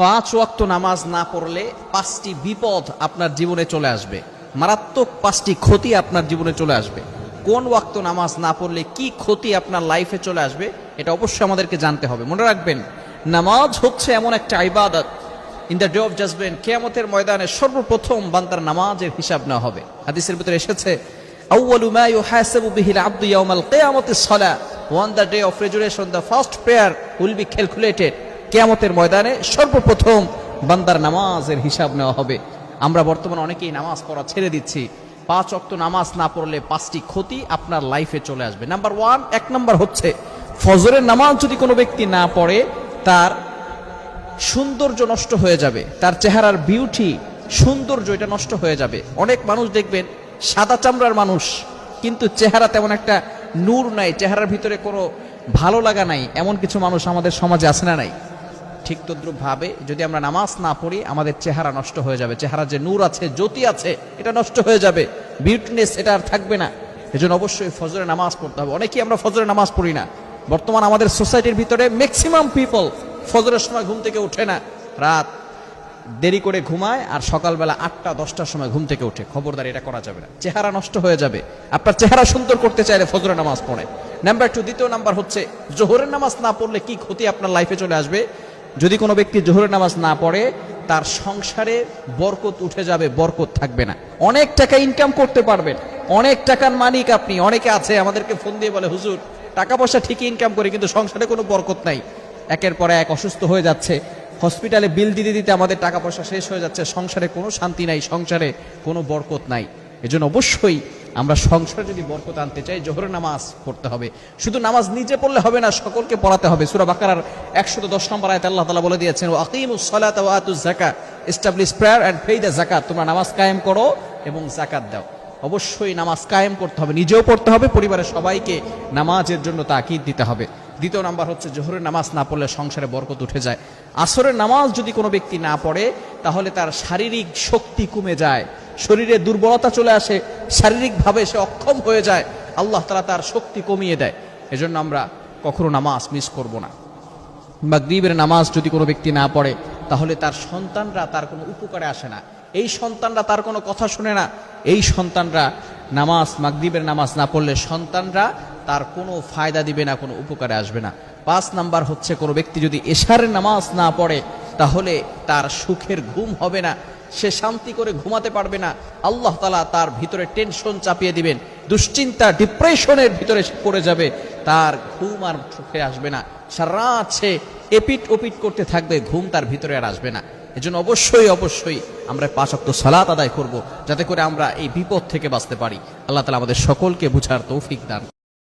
পাঁচ ওয়াক্ত নামাজ না পড়লে পাঁচটি বিপদ আপনার জীবনে চলে আসবে। মারাত্মক পাঁচটি ক্ষতি আপনার জীবনে চলে আসবে। কোন ওয়াক্ত নামাজ না পড়লে কি ক্ষতি আপনার লাইফে চলে আসবে, এটা অবশ্যই আমাদেরকে জানতে হবে। মনে রাখবেন, নামাজ হচ্ছে এমন একটা ইবাদত। In the day of judgement কেয়ামতের ময়দানে সর্বপ্রথম বান্দার নামাজের হিসাব নেওয়া হবে। হাদিসের ভিতরে এসেছে on the day of resurrection the first prayer will be calculated কেয়ামতের ময়দানে সর্বপ্রথম বান্দার নামাজের হিসাব নেওয়া হবে। আমরা বর্তমানে অনেকেই নামাজ পড়া ছেড়ে দিচ্ছি। পাঁচ অক্ত নামাজ না পড়লে পাঁচটি ক্ষতি আপনার লাইফে চলে আসবে। নাম্বার ওয়ান এক নাম্বার হচ্ছে, ফজরের নামাজ যদি কোনো ব্যক্তি না পড়ে, তার সৌন্দর্য নষ্ট হয়ে যাবে। তার চেহারার বিউটি সৌন্দর্য এটা নষ্ট হয়ে যাবে। অনেক মানুষ দেখবেন, সাদা চামড়ার মানুষ, কিন্তু চেহারা তেমন একটা নূর নাই, চেহারার ভিতরে কোনো ভালো লাগা নাই। এমন কিছু মানুষ আমাদের সমাজে আসে না নাই? ঠিক তদ্রুপ ভাবে যদি আমরা নামাজ না পড়ি, আমাদের চেহারা নষ্ট হয়ে যাবে। চেহারা যে নূর আছে, জ্যোতি আছে, এটা নষ্ট হয়ে যাবে। বিউটিনেস, এটা আর থাকবে না। এজন্য অবশ্যই ফজরে নামাজ পড়তে হবে। অনেকেই আমরা ফজরে নামাজ পড়ি না। বর্তমান আমাদের সোসাইটির ভিতরে ম্যাক্সিমাম পিপল ফজরের সময় ঘুম থেকে ওঠে না। রাত দেরি করে ঘুমায় আর সকালবেলা আটটা, দশটার সময় ঘুম থেকে ওঠে। খবরদার, এটা করা যাবে না। চেহারা নষ্ট হয়ে যাবে। আপনার চেহারা সুন্দর করতে চাইলে ফজরের নামাজ পড়ে। নাম্বার টু দ্বিতীয় নাম্বার হচ্ছে, জোহরের নামাজ না পড়লে কি ক্ষতি আপনার লাইফে চলে আসবে? যদি কোনো ব্যক্তি জোহরের নামাজ না পড়ে, তার সংসারে বরকত উঠে যাবে, বরকত থাকবে না। অনেক টাকা ইনকাম করতে পারবেন। অনেক টাকার মালিক আপনি। অনেকে আছে, আমাদেরকে ফোন দিয়ে বলে, হুজুর টাকা পয়সা ঠিকই ইনকাম করে, কিন্তু সংসারে কোনো বরকত নাই। একের পর এক অসুস্থ হয়ে যাচ্ছে। হসপিটালে বিল দিতে দিতে আমাদের টাকা পয়সা শেষ হয়ে যাচ্ছে। সংসারে কোনো শান্তি নাই, সংসারে কোনো বরকত নাই। এজন্য অবশ্যই আমরা সংসারে যদি বরকত আনতে চাই জোহরের নামাজ পড়তে হবে। শুধু নামাজ নিজে পড়লে হবে না, সকলকে পড়াতে হবে। সুরা বাকারার একশো দশ নম্বর আয়তে আল্লাহ তালা বলে দিয়েছেন আকিমুস সালাত ওয়া আতুজ establish prayer and pay the zakat তোমরা নামাজ কায়েম করো এবং জাকাত দাও। অবশ্যই নামাজ কায়েম করতে হবে, নিজেও পড়তে হবে, পরিবারের সবাইকে নামাজের জন্য তাকিদ দিতে হবে। দ্বিতীয় নাম্বার হচ্ছে জোহরের নামাজ না পড়লে সংসারে বরকত উঠে যায়। আসরের নামাজ যদি কোনো ব্যক্তি না পড়ে, তাহলে তার শারীরিক শক্তি কমে যায়। শরীরে দুর্বলতা চলে আসে, শারীরিকভাবে সে অক্ষম হয়ে যায়, আল্লাহ তালা তার শক্তি কমিয়ে দেয়। এজন্য আমরা কখনো নামাজ মিস করব না। মাগরিবের নামাজ যদি কোনো ব্যক্তি না পড়ে, তাহলে তার সন্তানরা তার কোনো উপকারে আসে না। এই সন্তানরা তার কোনো কথা শুনে না। এই সন্তানরা নামাজ, মাগরিবের নামাজ না পড়লে সন্তানরা তার কোনো ফায়দা দিবে না, কোনো উপকারে আসবে না। পাঁচ নাম্বার হচ্ছে কোনো ব্যক্তি যদি এশারের নামাজ না পড়ে, তাহলে তার সুখের ঘুম হবে না। সে শান্তি করে ঘুমাতে পারবে না। আল্লাহ তালা তার ভিতরে টেনশন চাপিয়ে দিবেন। দুশ্চিন্তা ডিপ্রেশনের ভিতরে পড়ে যাবে। তার ঘুম আর চোখে আসবে না। সারা সে এপিট ওপিট করতে থাকবে, ঘুম তার ভিতরে আর আসবে না। এজন্য অবশ্যই অবশ্যই আমরা পাঁচক্ত সালাত আদায় করব, যাতে করে আমরা এই বিপদ থেকে বাঁচতে পারি। আল্লাহ তালা আমাদের সকলকে বুঝার তৌফিক দান